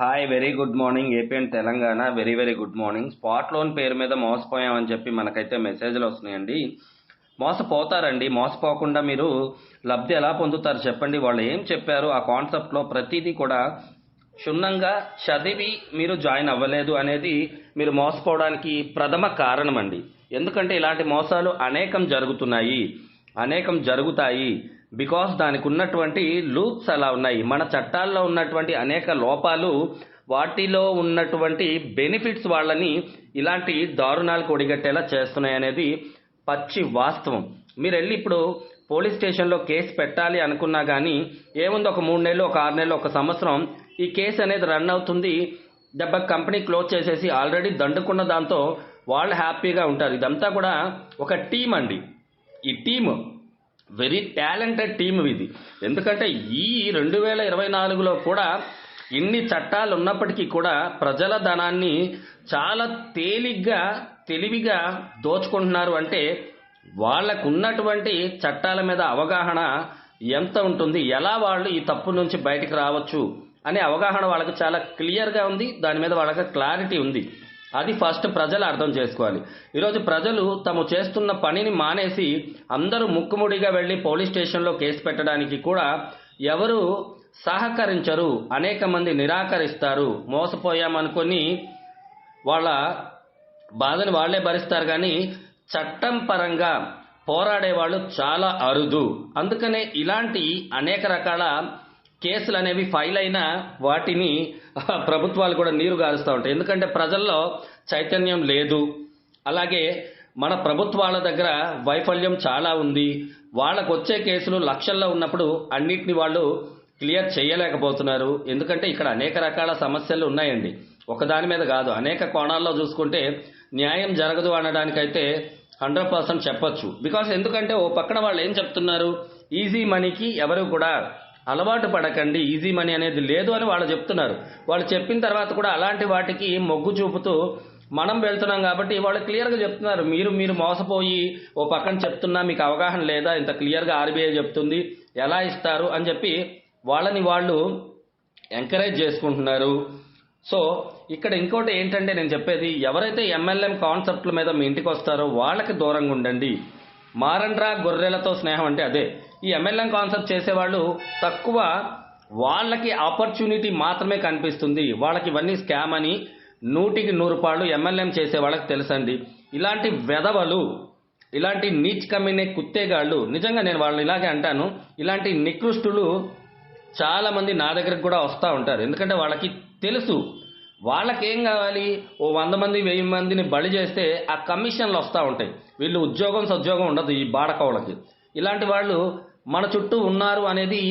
Hi very good morning AP and Telangana very very good morning spot loan పేరు మీద మోసపోయామని చెప్పి మనకైతే మెసేజ్లు వస్తున్నాయండి. మోసపోతారండి. మోసపోకుండా మీరు లబ్ధి ఎలా పొందుతారు చెప్పండి. వాళ్ళు ఏం చెప్పారు? ఆ కాన్సెప్ట్లో ప్రతిదీ కూడా క్షుణ్ణంగా చదివి మీరు జాయిన్ అవ్వలేదు అనేది మీరు మోసపోవడానికి ప్రథమ కారణం అండి ఎందుకంటే ఇలాంటి మోసాలు అనేకం జరుగుతున్నాయి. అనేకం జరుగుతాయి. బికాస్ దానికి ఉన్నటువంటి లూప్స్ అలా ఉన్నాయి. మన చట్టాల్లో ఉన్నటువంటి అనేక లోపాలు వాటిలో ఉన్నటువంటి బెనిఫిట్స్ వాళ్ళని ఇలాంటి దారుణాలకు ఒడిగట్టేలా చేస్తున్నాయి అనేది పచ్చి వాస్తవం. మీరు వెళ్ళి ఇప్పుడు పోలీస్ స్టేషన్లో కేసు పెట్టాలి అనుకున్నా కానీ ఏముంది ఒక మూడు నెలలు ఒక ఆరు నెలలు ఒక సంవత్సరం ఈ కేసు అనేది రన్ అవుతుంది. దెబ్బ కంపెనీ క్లోజ్ చేసేసి ఆల్రెడీ దండుకున్న దాంతో వాళ్ళు హ్యాపీగా ఉంటారు. ఇదంతా కూడా ఒక టీం అండి. ఈ టీమ్ వెరీ టాలెంటెడ్ టీం ఇది ఎందుకంటే ఈ రెండు వేల ఇరవై నాలుగులో కూడా ఇన్ని చట్టాలు ఉన్నప్పటికీ కూడా ప్రజల ధనాన్ని చాలా తేలిగ్గా తెలివిగా దోచుకుంటున్నారు అంటే వాళ్ళకు ఉన్నటువంటి చట్టాల మీద అవగాహన ఎంత ఉంటుంది ఎలా వాళ్ళు ఈ తప్పు నుంచి బయటకు రావచ్చు అనే అవగాహన వాళ్ళకి చాలా క్లియర్గా ఉంది. దాని మీద వాళ్ళకి క్లారిటీ ఉంది. అది ఫస్ట్ ప్రజలు అర్థం చేసుకోవాలి. ఈరోజు ప్రజలు తాము చేస్తున్న పనిని మానేసి అందరూ ముక్కుముడిగా వెళ్ళి పోలీస్ స్టేషన్లో కేసు పెట్టడానికి కూడా ఎవరు సహకరించరు అనేక మంది నిరాకరిస్తారు మోసపోయామనుకొని వాళ్ళ బాధను వాళ్ళే భరిస్తారు కానీ చట్టం పరంగా పోరాడే వాళ్ళు చాలా అరుదు. అందుకనే ఇలాంటి అనేక రకాల కేసులు అనేవి ఫైల్ అయినా వాటిని ప్రభుత్వాలు కూడా నీరు గారుస్తూ ఉంటాయి. ఎందుకంటే ప్రజల్లో చైతన్యం లేదు. అలాగే మన ప్రభుత్వాల దగ్గర వైఫల్యం చాలా ఉంది. వాళ్ళకు వచ్చే కేసులు లక్షల్లో ఉన్నప్పుడు అన్నిటిని వాళ్ళు క్లియర్ చేయలేకపోతున్నారు. ఎందుకంటే ఇక్కడ అనేక రకాల సమస్యలు ఉన్నాయండి. ఒకదాని మీద కాదు. అనేక కోణాల్లో చూసుకుంటే న్యాయం జరగదు అనడానికైతే హండ్రెడ్ పర్సెంట్ చెప్పచ్చు. బికాస్ ఎందుకంటే ఓ పక్కన వాళ్ళు ఏం చెప్తున్నారు? ఈజీ మనీకి ఎవరు కూడా అలవాటు పడకండి ఈజీ మనీ అనేది లేదు అని వాళ్ళు చెప్తున్నారు. వాళ్ళు చెప్పిన తర్వాత కూడా అలాంటి వాటికి మొగ్గు చూపుతూ మనం వెళ్తున్నాం కాబట్టి వాళ్ళు క్లియర్గా చెప్తున్నారు. మీరు మీరు మోసపోయి ఓ పక్కన చెప్తున్నా మీకు అవగాహన లేదా ఇంత క్లియర్గా ఆర్బీఐ చెప్తుంది ఎలా ఇస్తారు అని చెప్పి వాళ్ళని వాళ్ళు ఎంకరేజ్ చేసుకుంటున్నారు. సో ఇక్కడ ఇంకోటి ఏంటంటే నేను చెప్పేది ఎవరైతే ఎంఎల్ఎం కాన్సెప్ట్ల మీద మీ ఇంటికి వస్తారో వాళ్ళకి దూరంగా ఉండండి. మారండ్రా గొర్రెలతో స్నేహం అంటే అదే. ఈ ఎంఎల్ఎం కాన్సెప్ట్ చేసేవాళ్ళు తక్కువ వాళ్ళకి ఆపర్చునిటీ మాత్రమే కనిపిస్తుంది. వాళ్ళకి ఇవన్నీ స్కామ్ అని నూటికి నూరు పాళ్ళు ఎంఎల్ఎం చేసే వాళ్ళకి తెలుసండి. ఇలాంటి వెధవలు ఇలాంటి నీచ్ కమ్మినే కుత్తేగాళ్ళు నిజంగా నేను వాళ్ళని ఇలాగే అంటాను ఇలాంటి నికృష్టులు చాలామంది నా దగ్గరకు కూడా వస్తూ ఉంటారు. ఎందుకంటే వాళ్ళకి తెలుసు. వాళ్ళకేం కావాలి? ఓ వంద మంది వెయ్యి మందిని బలి చేస్తే ఆ కమిషన్లు వస్తూ ఉంటాయి. వీళ్ళు ఉద్యోగం సద్యోగం ఉండదు ఈ బాడకవులకి. ఇలాంటి వాళ్ళు మన చుట్టూ ఉన్నారు అనేది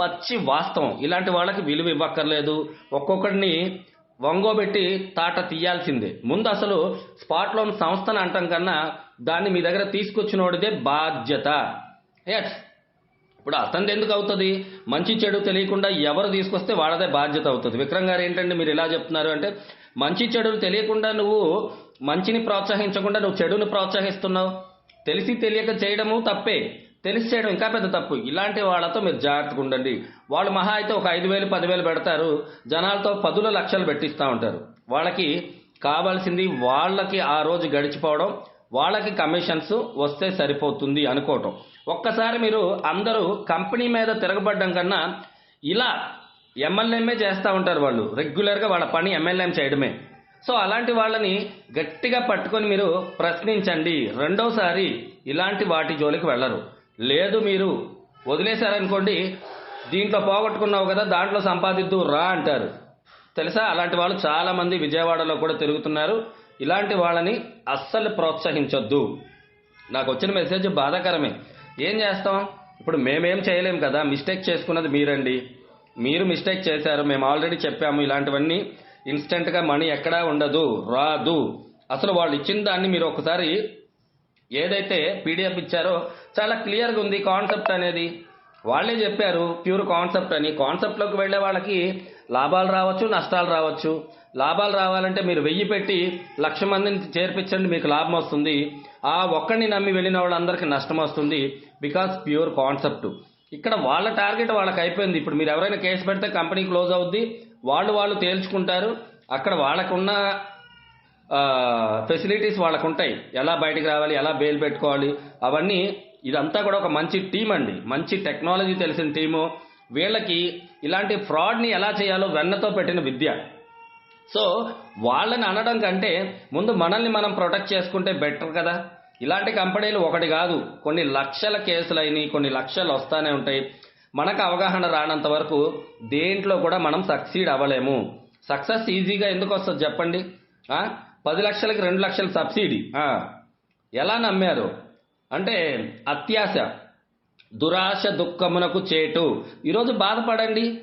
పచ్చి వాస్తవం. ఇలాంటి వాళ్ళకి విలువ ఇవ్వక్కర్లేదు. ఒక్కొక్కడిని వంగోబెట్టి తాట తీయాల్సిందే. ముందు అసలు స్పాట్ లోన్ సంస్థను అంటాం కన్నా దాన్ని మీ దగ్గర తీసుకొచ్చినోడిదే బాధ్యత. ఎస్ ఇప్పుడు అతనిది ఎందుకు అవుతుంది? మంచి చెడు తెలియకుండా ఎవరు తీసుకొస్తే వాళ్ళదే బాధ్యత అవుతుంది. విక్రమ్ గారు ఏంటంటే మీరు ఇలా చెప్తున్నారు అంటే మంచి చెడులు తెలియకుండా నువ్వు మంచిని ప్రోత్సహించకుండా నువ్వు చెడుని ప్రోత్సహిస్తున్నావు. తెలిసి తెలియక చేయడము తప్పే. తెలిసి చేయడం ఇంకా పెద్ద తప్పు. ఇలాంటి వాళ్ళతో మీరు జాగ్రత్తగా ఉండండి. వాళ్ళు మహా అయితే ఒక ఐదు వేలు పదివేలు పెడతారు. జనాలతో పదుల లక్షలు పెట్టిస్తూ ఉంటారు. వాళ్ళకి కావాల్సింది వాళ్ళకి ఆ రోజు గడిచిపోవడం వాళ్ళకి కమిషన్స్ వస్తే సరిపోతుంది అనుకోవటం. ఒక్కసారి మీరు అందరూ కంపెనీ మీద తిరగబడ్డం కన్నా ఇలా ఎమ్మెల్యేమే చేస్తూ ఉంటారు వాళ్ళు. రెగ్యులర్గా వాళ్ళ పని ఎమ్మెల్యేం చేయడమే. సో అలాంటి వాళ్ళని గట్టిగా పట్టుకొని మీరు ప్రశ్నించండి. రెండోసారి ఇలాంటి వాటి జోలికి వెళ్ళరు. లేదు మీరు. వదిలేశారనుకోండి దీంట్లో పోగొట్టుకున్నావు కదా దాంట్లో సంపాదిద్దు రా అంటారు. తెలుసా? అలాంటి వాళ్ళు చాలా మంది విజయవాడలో కూడా తిరుగుతున్నారు. ఇలాంటి వాళ్ళని అస్సలు ప్రోత్సహించొద్దు. నాకు వచ్చిన మెసేజ్ బాధాకరమే. ఏం చేస్తాం? ఇప్పుడు మేమేం చేయలేం కదా మిస్టేక్ చేసుకున్నది మీరండి. మీరు మిస్టేక్ చేశారు మేము ఆల్రెడీ చెప్పాము ఇలాంటివన్నీ. ఇన్స్టెంట్గా మనీ ఎక్కడా ఉండదు రాదు. అసలు వాళ్ళు ఇచ్చిన దాన్ని మీరు ఒకసారి ఏదైతే పీడిఎఫ్ ఇచ్చారో చాలా క్లియర్గా ఉంది కాన్సెప్ట్ అనేది. వాళ్ళే చెప్పారు ప్యూర్ కాన్సెప్ట్ అని. కాన్సెప్ట్లోకి వెళ్ళే వాళ్ళకి లాభాలు రావచ్చు నష్టాలు రావచ్చు. లాభాలు రావాలంటే మీరు వెయ్యి పెట్టి లక్ష మందిని చేర్పించండి మీకు లాభం వస్తుంది. ఆ ఒక్కడిని నమ్మి వెళ్ళిన వాళ్ళందరికీ నష్టం వస్తుంది. Because pure concept. ఇక్కడ వాళ్ళ టార్గెట్ వాళ్ళకి అయిపోయింది. ఇప్పుడు మీరు ఎవరైనా కేసు పెడితే కంపెనీ క్లోజ్ అవుద్ది వాళ్ళు వాళ్ళు తేల్చుకుంటారు. అక్కడ వాళ్ళకున్న ఫెసిలిటీస్ వాళ్ళకు ఉంటాయి ఎలా బయటకు రావాలి ఎలా బెయిల్ పెట్టుకోవాలి అవన్నీ ఇదంతా కూడా ఒక మంచి టీం అండి. మంచి టెక్నాలజీ తెలిసిన టీము వీళ్ళకి ఇలాంటి ఫ్రాడ్ని ఎలా చేయాలో వెన్నతో పెట్టిన విద్య. సో వాళ్ళని అనడం కంటే ముందు మనల్ని మనం ప్రొటెక్ట్ చేసుకుంటే బెటర్ కదా. ఇలాంటి కంపెనీలు ఒకటి కాదు. కొన్ని లక్షల కేసులు అయినాయి కొన్ని లక్షలు వస్తానే ఉంటాయి. మనకు అవగాహన రానంత వరకు దేంట్లో కూడా మనం సక్సీడ్ అవ్వలేము. సక్సెస్ ఈజీగా ఎందుకు వస్తుంది చెప్పండి? పది లక్షలకి రెండు లక్షల సబ్సిడీ. ఎలా నమ్మారు? అంటే అత్యాశ దురాశ దుఃఖమునకు చేటు. ఈరోజు బాధపడండి.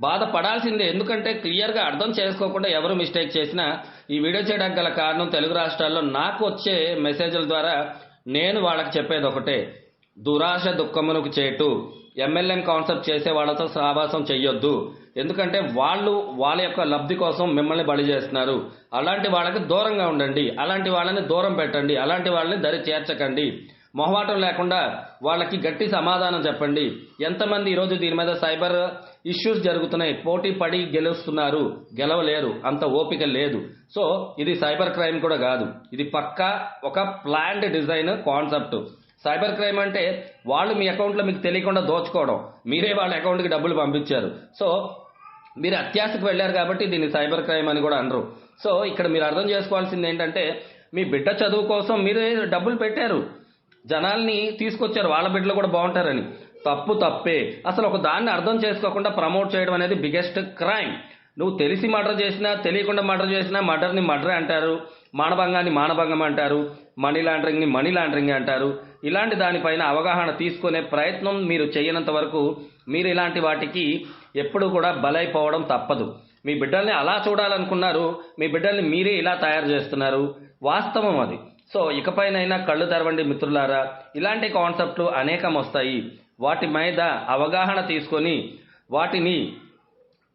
బాధపడాల్సిందే. ఎందుకంటే క్లియర్గా అర్థం చేసుకోకుండా ఎవరు మిస్టేక్ చేసినా ఈ వీడియో చేయడానికి గల కారణం తెలుగు రాష్ట్రాల్లో నాకు వచ్చే మెసేజ్ల ద్వారా నేను వాళ్ళకి చెప్పేది ఒకటే. దురాశ దుఃఖమునకు చేటు. ఎంఎల్ఎం కాన్సెప్ట్ చేసే వాళ్ళతో సహవాసం చెయ్యొద్దు. ఎందుకంటే వాళ్ళు వాళ్ళ యొక్క లబ్ధి కోసం మిమ్మల్ని బలి చేస్తున్నారు. అలాంటి వాళ్ళకి దూరంగా ఉండండి. అలాంటి వాళ్ళని దూరం పెట్టండి. అలాంటి వాళ్ళని దరి చేర్చకండి. మొహమాటం లేకుండా వాళ్ళకి గట్టి సమాధానం చెప్పండి. ఎంతమంది ఈరోజు దీని మీద సైబర్ ఇష్యూస్ జరుగుతున్నాయి? పోటీ పడి గెలుస్తున్నారు. గెలవలేరు. అంత ఓపిక లేదు. సో ఇది సైబర్ క్రైమ్ కూడా కాదు. ఇది పక్కా ఒక planned design concept. Cyber crime అంటే వాళ్ళు మీ అకౌంట్లో మీకు తెలియకుండా దోచుకోవడం. మీరే వాళ్ళ అకౌంట్కి డబ్బులు పంపించారు. సో మీరు అత్యాశకు వెళ్ళారు కాబట్టి దీన్ని సైబర్ క్రైమ్ అని కూడా అనరు. సో ఇక్కడ మీరు అర్థం చేసుకోవాల్సింది ఏంటంటే మీ బిడ్డ చదువు కోసం మీరే డబ్బులు పెట్టారు. జనాల్ని తీసుకొచ్చారు. వాళ్ళ బిడ్డలు కూడా బాగుంటారని. తప్పు తప్పే. అసలు ఒక దాన్ని అర్థం చేసుకోకుండా ప్రమోట్ చేయడం అనేది బిగ్గెస్ట్ క్రైమ్. నువ్వు తెలిసి మర్డర్ చేసినా తెలియకుండా మర్డర్ చేసినా మర్డర్ని మర్డర్ అంటారు మానభంగాన్ని మానభంగం అంటారు మనీ లాండరింగ్ని మనీ లాండరింగ్ అంటారు. ఇలాంటి దానిపైన అవగాహన తీసుకునే ప్రయత్నం మీరు చేయనంత వరకు మీరు ఇలాంటి వాటికి ఎప్పుడు కూడా బలైపోవడం తప్పదు. మీ బిడ్డల్ని అలా చూడాలనుకున్నారు మీ బిడ్డల్ని మీరే ఇలా తయారు చేస్తున్నారు. వాస్తవం అది. సో ఇకపైనైనా కళ్ళు తెరవండి మిత్రులారా. ఇలాంటి కాన్సెప్ట్లు అనేకం వస్తాయి. వాటి మీద అవగాహన తీసుకొని వాటిని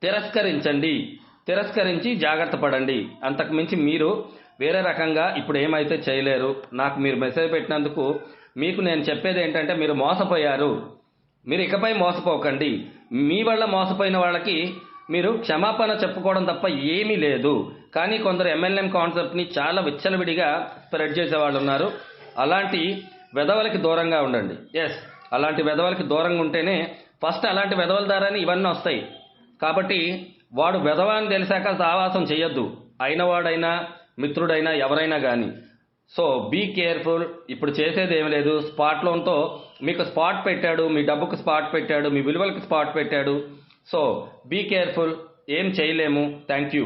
తిరస్కరించండి. తిరస్కరించి జాగ్రత్త పడండి. అంతకుమించి మీరు వేరే రకంగా ఇప్పుడు ఏమైతే చేయలేరు. నాకు మీరు మెసేజ్ పెట్టినందుకు మీకు నేను చెప్పేది ఏంటంటే మీరు మోసపోయారు. మీరు ఇకపై మోసపోకండి. మీ వల్ల మోసపోయిన వాళ్ళకి మీరు క్షమాపణ చెప్పుకోవడం తప్ప ఏమీ లేదు. కానీ కొందరు ఎమ్మెల్యేం కాన్సెప్ట్ని చాలా విచ్చలవిడిగా స్ప్రెడ్ చేసే వాళ్ళు ఉన్నారు. అలాంటి వెధవలకి దూరంగా ఉండండి. ఎస్ అలాంటి వెధవలకి దూరంగా ఉంటేనే ఫస్ట్ అలాంటి వెధవల ద్వారానే ఇవన్నీ వస్తాయి. కాబట్టి వాడు వెధవ అని తెలిసాక సావాసం చేయొద్దు అయినవాడైనా మిత్రుడైనా ఎవరైనా కానీ సో బీ కేర్ఫుల్ ఇప్పుడు చేసేది ఏమి లేదు. స్పాట్ లోన్తో మీకు స్పాట్ పెట్టాడు మీ డబ్బుకు స్పాట్ పెట్టాడు మీ విలువలకు స్పాట్ పెట్టాడు. సో బీ కేర్ఫుల్ ఏం చేయలేము. Thank you